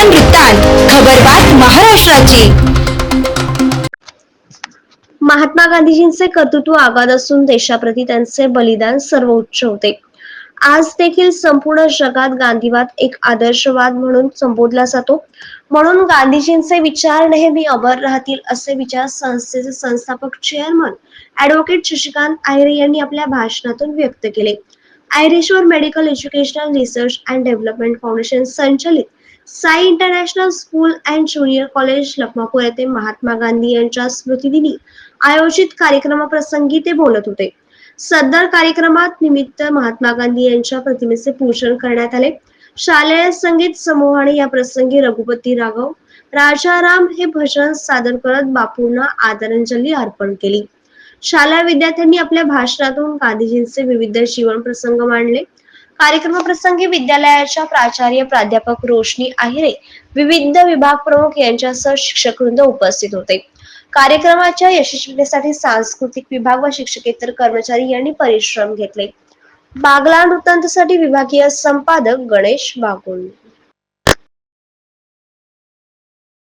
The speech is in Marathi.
महान वृत्तांत खबरबात महाराष्ट्राची. महात्मा गांधीजींचे कर्तृत्व आगाध असून देशाप्रती त्यांचे बलिदान सर्वोच्च होते. आज देखील संपूर्ण जगात गांधीवाद एक आदर्शवाद म्हणून संबोधला जातो. म्हणून गांधीजींचे विचार नेहमी अमर राहतील असे विचार संस्थेचे संस्थापक चेअरमन ऍडव्होकेट शशिकांत आयरे यांनी आपल्या भाषणातून व्यक्त केले. Ayreshwar medical educational research and development foundation संचलित Sai international school and junior college Lakhmapur येथे महात्मा गांधी यांच्या स्मृतिदिनी आयोजित कार्यक्रमाप्रसंगी ते बोलत होते. सदर कार्यक्रमात निमित्त महात्मा गांधी यांच्या प्रतिमेचे पूजन करण्यात आले. शालेय संगीत समूहाने या प्रसंगी रघुपती राघव राजाराम हे भजन सादर करत बापूंना आदरांजली अर्पण केली. शालेय विद्यार्थ्यांनी आपल्या भाषणातून गांधीजींचे विविध जीवन प्रसंग मांडले. कार्यक्रमाप्रसंगी विद्यालयाच्या प्राचार्य प्राध्यापक रोशनी आहिरे विविध विभाग प्रमुख यांच्यासह शिक्षक वृंद उपस्थित होते. कार्यक्रमाच्या यशस्वीतेसाठी सांस्कृतिक विभाग व शिक्षकेतर कर्मचारी यांनी परिश्रम घेतले. बागला वृत्तांतसाठी विभागीय संपादक गणेश बागुल.